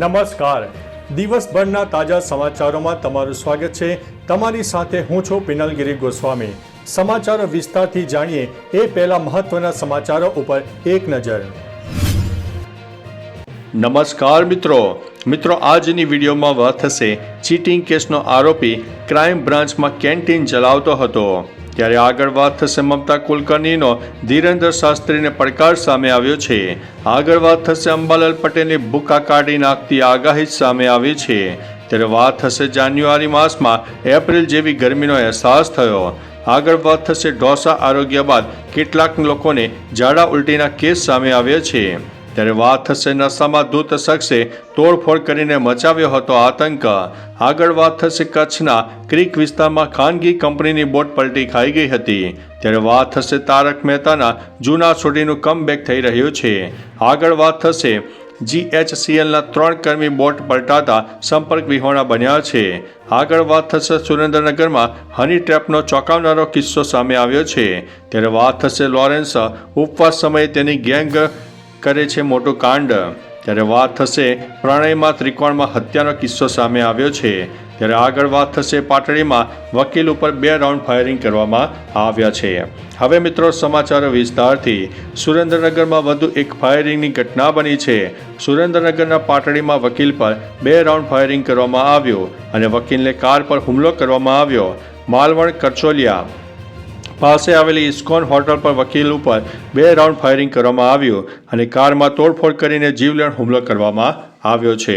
નમસ્કાર. દિવસભરના તાજા સમાચારોમાં તમારું સ્વાગત છે. તમારી સાથે હું છું પિનલગીરી ગોસ્વામી. સમાચારો વિસ્તારથી જાણીએ એ પહેલા મહત્વના સમાચારો ઉપર એક નજર. નમસ્કાર મિત્રો. મિત્રો, આજની વિડીયોમાં વાત થશે ચીટિંગ કેસનો આરોપી ક્રાઇમ બ્રાન્ચમાં કેન્ટીન ચલાવતો હતો. ત્યારે આગળ વાત થશે મમતા કુલકર્ણીનો. ધીરેન્દ્ર શાસ્ત્રીને પડકાર સામે આવ્યો છે. આગળ વાત થશે અંબાલાલ પટેલની બુકા કાઢી નાખતી આગાહી સામે આવી છે. ત્યારે વાત થશે જાન્યુઆરી માસમાં એપ્રિલ જેવી ગરમીનો અહેસાસ થયો. આગળ વાત થશે ઢોસા આરોગ્ય બાદ. કેટલાક લોકોને ઝાડા ઉલટીના કેસ સામે આવ્યા છે. ત્યારે વાત થશે નશામાં ધૂત શખ્સે તોડફોડ કરીને મચાવ્યો હતો આતંક. આગળ વાત થશે કચ્છના ક્રિક વિસ્તારમાં ખાનગી કંપનીની બોટ પલટી ખાઈ ગઈ હતી. ત્યારે વાત થશે તારક મહેતાના જૂના છોડીનું કમબેક થઈ રહ્યું છે. આગળ વાત થશે જીએચસીએલના ત્રણ કર્મી બોટ પલટાતા સંપર્ક વિહોણા બન્યા છે. આગળ વાત થશે સુરેન્દ્રનગરમાં હની ટ્રેપનો ચોંકાવનારો કિસ્સો સામે આવ્યો છે. ત્યારે વાત થશે લોરેન્સ ઉપવાસ સમયે તેની ગેંગ કરે છે મોટું કાંડ. ત્યારે વાત થશે પ્રણયમાં ત્રિકોણમાં હત્યાનો કિસ્સો સામે આવ્યો છે. ત્યારે આગળ વાત થશે પાટડીમાં વકીલ ઉપર બે રાઉન્ડ ફાયરિંગ કરવામાં આવ્યા છે. હવે મિત્રો સમાચાર વિસ્તારથી. સુરેન્દ્રનગરમાં વધુ એક ફાયરિંગની ઘટના બની છે. સુરેન્દ્રનગરના પાટડીમાં વકીલ પર બે રાઉન્ડ ફાયરિંગ કરવામાં આવ્યું અને વકીલને કાર પર હુમલો કરવામાં આવ્યો. માલવણ કરચોલિયા પાસે આવેલી ઇસ્કોન હોટલ પર વકીલ ઉપર બે રાઉન્ડ ફાયરિંગ કરવામાં આવ્યું અને કારમાં તોડફોડ કરીને જીવલેણ હુમલો કરવામાં આવ્યો છે.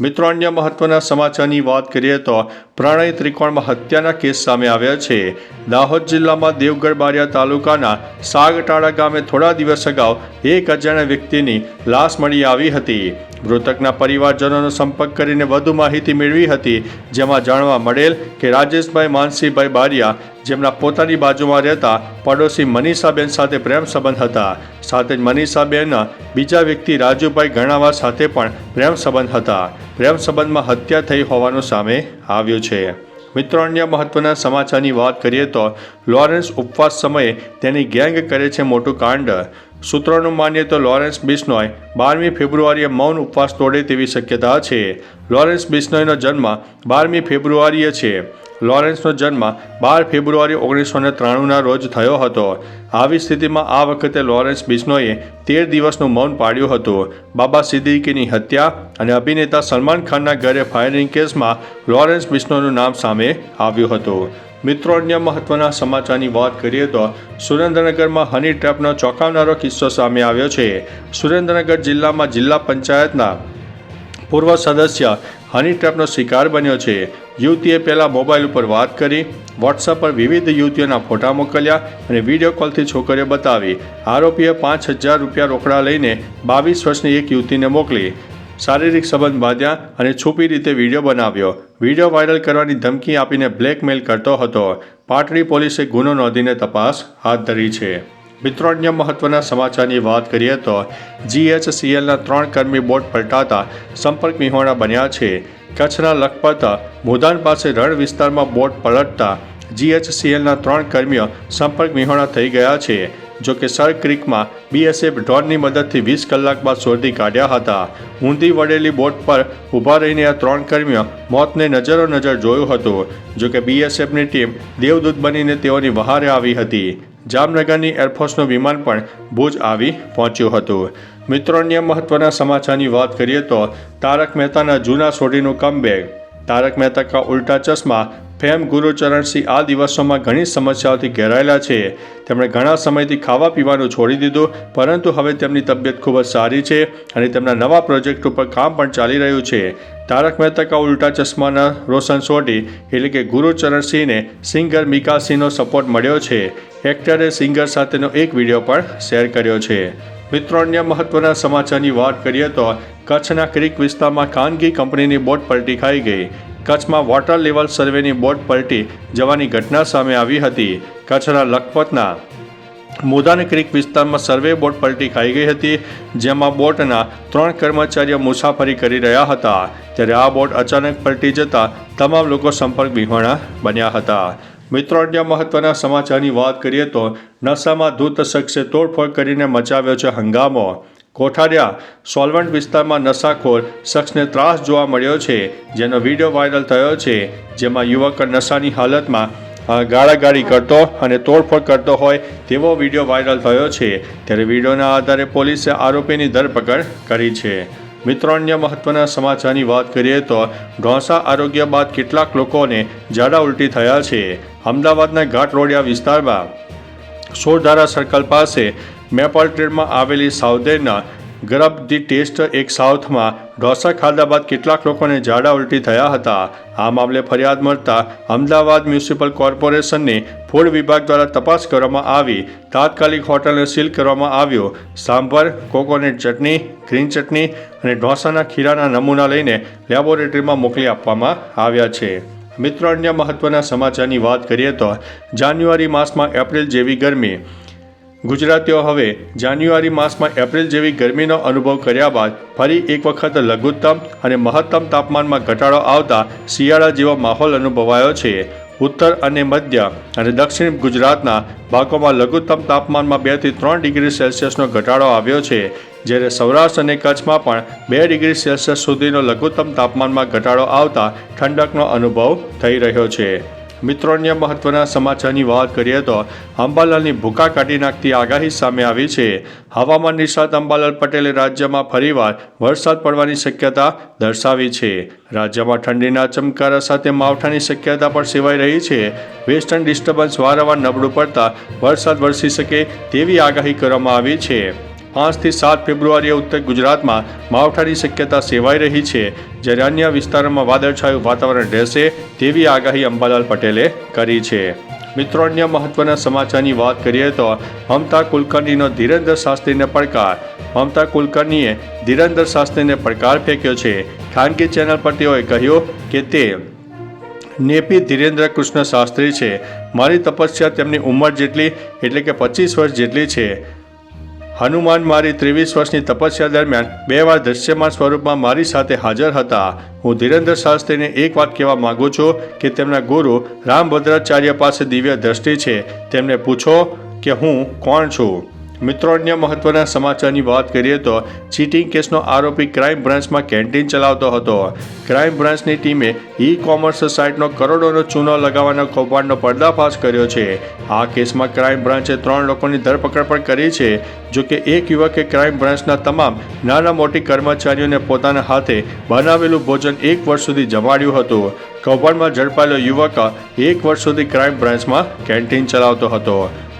મિત્રો, અન્ય મહત્વના સમાચારની વાત કરીએ તો પ્રણય ત્રિકોણમાં હત્યાના કેસ સામે આવ્યા છે. દાહોદ જિલ્લામાં દેવગઢ બારિયા તાલુકાના સાગટાળા ગામે થોડા દિવસ અગાઉ એક અજાણ્યા વ્યક્તિની લાશ મળી આવી હતી. મૃતકના પરિવારજનોનો સંપર્ક કરીને વધુ માહિતી મેળવી હતી, જેમાં જાણવા મળેલ કે રાજેશભાઈ માનસીભાઈ બારિયા જેમના પોતાની બાજુમાં રહેતા પડોશી મનીષાબેન સાથે પ્રેમ સંબંધ હતા. સાથે જ મનીષાબેનના બીજા વ્યક્તિ રાજુભાઈ ગણાવા સાથે પણ પ્રેમ સંબંધ હતા. પ્રેમ સંબંધમાં હત્યા થઈ હોવાનું સામે આવ્યું છે. મિત્રો, અન્ય મહત્વના સમાચારની વાત કરીએ તો લોરેન્સ ઉપવાસ સમયે તેની ગેંગ કરે છે મોટું કાંડ. સૂત્રોનું માનીએ તો લોરેન્સ બિશ્નોય બારમી ફેબ્રુઆરીએ મૌન ઉપવાસ તોડે તેવી શક્યતા છે. લોરેન્સ બિશ્નોયનો જન્મ બારમી ફેબ્રુઆરીએ છે. લોરેન્સનો જન્મ બાર ફેબ્રુઆરી ઓગણીસો ને ત્રાણુંના રોજ થયો હતો. આવી સ્થિતિમાં આ વખતે લોરેન્સ બિશ્નોએ તેર દિવસનું મૌન પાડ્યું હતું. બાબા સિદ્દીકીની હત્યા અને અભિનેતા સલમાન ખાનના ઘરે ફાયરિંગ કેસમાં લોરેન્સ બિશ્નોનું નામ સામે આવ્યું હતું. મિત્રો, અન્ય મહત્વના સમાચારની વાત કરીએ તો સુરેન્દ્રનગરમાં હની ટ્રેપનો ચોંકાવનારો કિસ્સો સામે આવ્યો છે. સુરેન્દ્રનગર જિલ્લામાં જિલ્લા પંચાયતના પૂર્વ સદસ્ય હની ટ્રેપનો શિકાર બન્યો છે. યુવતીએ પહેલાં મોબાઈલ ઉપર વાત કરી વોટ્સઅપ પર વિવિધ યુવતીઓના ફોટા મોકલ્યા અને વીડિયો કોલથી છોકરીઓ બતાવી. આરોપીએ પાંચ હજાર રૂપિયા રોકડા લઈને બાવીસ વર્ષની એક યુવતીને મોકલી. શારીરિક સંબંધ બાંધ્યા અને છુપી રીતે વીડિયો બનાવ્યો. વીડિયો વાયરલ કરવાની ધમકી આપીને બ્લેકમેલ કરતો હતો. પાટડી પોલીસે ગુનો નોંધીને તપાસ હાથ ધરી છે. મિત્રો, અન્ય મહત્વના સમાચારની વાત કરીએ તો જીએચસીએલના ત્રણ કર્મી બોટ પલટાતા સંપર્ક વિહોણા બન્યા છે. કચ્છના લખપત મુદાન પાસે રણ વિસ્તારમાં બોટ પલટતા જીએચસીએલના ત્રણ કર્મીઓ સંપર્ક વિહોણા થઈ ગયા છે. જો કે સર ક્રિકમાં બીએસએફ ડ્રોનની મદદથી વીસ કલાક બાદ શોધી કાઢ્યા હતા. ઊંધી વળેલી બોટ પર ઊભા રહીને આ ત્રણ કર્મીઓ મોતને નજરો નજર જોયું હતું. જો કે બીએસએફની ટીમ દેવદૂત બનીને તેઓની વહારે આવી હતી. જામનગરની એરફોર્સનું વિમાન પણ ભુજ આવી પહોંચ્યું હતું. મિત્રો, અન્ય મહત્વના સમાચારની વાત કરીએ તો તારક મહેતાના જૂના સોઢીનું કમબેક. તારક મહેતા કા ઉલ્ટા ચશ્મા ફેમ ગુરુચરણસિંહ આ દિવસોમાં ઘણી સમસ્યાઓથી ઘેરાયેલા છે. તેમણે ઘણા સમયથી ખાવા પીવાનું છોડી દીધું, પરંતુ હવે તેમની તબિયત ખૂબ જ સારી છે અને તેમના નવા પ્રોજેક્ટ ઉપર કામ પણ ચાલી રહ્યું છે. તારક મહેતા કા ઉલ્ટા ચશ્માના રોશન સોઢી એટલે કે ગુરુચરણસિંહને સિંગર મિકાસિંહનો સપોર્ટ મળ્યો છે. એક્ટરે સિંગર સાથેનો એક વીડિયો પણ શેર કર્યો છે. મિત્રો, અન્ય મહત્વના સમાચારની વાત કરીએ તો કચ્છના ક્રિક વિસ્તારમાં ખાનગી કંપનીની બોટ પલટી ખાઈ ગઈ. કચ્છમાં વોટર લેવલ સર્વેની બોટ પલટી જવાની ઘટના સામે આવી હતી. કચ્છના લખપતના મુદાન ક્રિક વિસ્તારમાં સર્વે બોટ પલટી ખાઈ ગઈ હતી, જેમાં બોટના ત્રણ કર્મચારીઓ મુસાફરી કરી રહ્યા હતા. ત્યારે આ બોટ અચાનક પલટી જતા તમામ લોકો સંપર્ક વિહોણા બન્યા હતા. મિત્રો, અન્ય મહત્વના સમાચારની વાત કરીએ તો નશામાં ધૂત શખ્સે તોડફોડ કરીને મચાવ્યો છે હંગામો. કોઠારિયા સોલવન્ટ વિસ્તારમાં નશાખોર શખ્સને ત્રાસ જોવા મળ્યો છે, જેનો વીડિયો વાયરલ થયો છે, જેમાં યુવક નશાની હાલતમાં ગાળાગાળી કરતો અને તોડફોડ કરતો હોય તેવો વીડિયો વાયરલ થયો છે. ત્યારે વિડીયોના આધારે પોલીસે આરોપીની ધરપકડ કરી છે. મિત્રો, અન્ય મહત્વના સમાચારની વાત કરીએ તો ઢોંસા આરોગ્ય બાદ કેટલાક લોકોને ઝાડા ઉલટી થયા છે. અમદાવાદના ઘાટ રોડિયા વિસ્તારમાં સોરધારા સર્કલ પાસે મેપલ ટ્રેડમાં આવેલી સાઉદેના ગરબ ધી ટેસ્ટ એક સાઉથમાં ઢોસા ખાધા બાદ કેટલાક લોકોને ઝાડા ઉલટી થયા હતા. આ મામલે ફરિયાદ મળતા અમદાવાદ મ્યુનિસિપલ કોર્પોરેશનની ફૂડ વિભાગ દ્વારા તપાસ કરવામાં આવી. તાત્કાલિક હોટલને સીલ કરવામાં આવ્યો. સાંભર, કોકોનટ ચટણી, ગ્રીન ચટણી અને ઢોસાના ખીરાના નમૂના લઈને લેબોરેટરીમાં મોકલી આપવામાં આવ્યા છે. મિત્રો, અન્ય મહત્વના સમાચારની વાત કરીએ તો જાન્યુઆરી માસમાં એપ્રિલ જેવી ગરમી. ગુજરાતીઓ હવે જાન્યુઆરી માસમાં એપ્રિલ જેવી ગરમીનો અનુભવ કર્યા બાદ ફરી એક વખત લઘુત્તમ અને મહત્તમ તાપમાનમાં ઘટાડો આવતા શિયાળા જેવો માહોલ અનુભવાયો છે. ઉત્તર અને મધ્ય અને દક્ષિણ ગુજરાતના ભાગોમાં લઘુત્તમ તાપમાનમાં બેથી ત્રણ ડિગ્રી સેલ્સિયસનો ઘટાડો આવ્યો છે. જ્યારે સૌરાષ્ટ્ર અને કચ્છમાં પણ બે ડિગ્રી સેલ્સિયસ સુધીનો લઘુત્તમ તાપમાનમાં ઘટાડો આવતા ઠંડકનો અનુભવ થઈ રહ્યો છે. મિત્રો અન્ય મહત્વના સમાચારની વાત કરીએ તો અંબાલાલની ભૂકા કાઢી નાખતી આગાહી સામે આવી છે. હવામાન નિષ્ણાત અંબાલાલ પટેલે રાજ્યમાં ફરીવાર વરસાદ પડવાની શક્યતા દર્શાવી છે. રાજ્યમાં ઠંડીના ચમકારા સાથે માવઠાની શક્યતા પણ સેવાઈ રહી છે. વેસ્ટર્ન ડિસ્ટર્બન્સ વારંવાર નબળું પડતા વરસાદ વરસી શકે તેવી આગાહી કરવામાં આવી છે. પાંચથી સાત ફેબ્રુઆરીએ ઉત્તર ગુજરાતમાં માવઠાની શક્યતા સેવાઈ રહી છે. જ્યારે અન્ય વિસ્તારોમાં વાદળછાયું વાતાવરણ રહેશે તેવી આગાહી અંબાલાલ પટેલે કરી છે. મિત્રો, અન્ય મહત્વના સમાચારની વાત કરીએ તો મમતા કુલકર્ણીનો ધીરેન્દ્ર શાસ્ત્રીને પડકાર. મમતા કુલકર્ણીએ ધીરેન્દ્ર શાસ્ત્રીને પડકાર ફેંક્યો છે. ખાનગી ચેનલ પર તેઓએ કહ્યું કે તે નેપી ધીરેન્દ્ર કૃષ્ણ શાસ્ત્રી છે. મારી તપસ્યા તેમની ઉંમર જેટલી, એટલે કે પચીસ વર્ષ જેટલી છે. હનુમાન મારી ત્રેવીસ વર્ષની તપસ્યા દરમિયાન બે વાર દૃશ્યમાન સ્વરૂપમાં મારી સાથે હાજર હતા. હું ધીરેન્દ્ર શાસ્ત્રીને એક વાત કહેવા માગું છું કે તેમના ગુરુ રામભદ્રાચાર્ય પાસે દિવ્ય દ્રષ્ટિ છે. તેમને પૂછો કે હું કોણ છું? મિત્રો, અન્ય મહત્વના સમાચારની વાત કરીએ તો ચીટિંગ કેસનો આરોપી ક્રાઇમ બ્રાન્ચમાં કેન્ટીન ચલાવતો હતો. ક્રાઇમ બ્રાન્ચની ટીમે ઈ કોમર્સ સાઇટનો કરોડોનો ચૂનો લગાવવાના કૌભાંડનો પર્દાફાશ કર્યો છે. આ કેસમાં ક્રાઇમ બ્રાન્ચે ત્રણ લોકોની ધરપકડ પણ કરી છે જો કે એક યુવકે ક્રાઇમ બ્રાન્ચના તમામ નાના મોટી કર્મચારીઓને પોતાના હાથે બનાવેલું ભોજન એક વર્ષ સુધી જમાડ્યું હતું. કૌભાંડમાં ઝડપાયેલો યુવક એક વર્ષ સુધી ક્રાઇમ બ્રાન્ચમાં કેન્ટીન ચલાવતો હતો.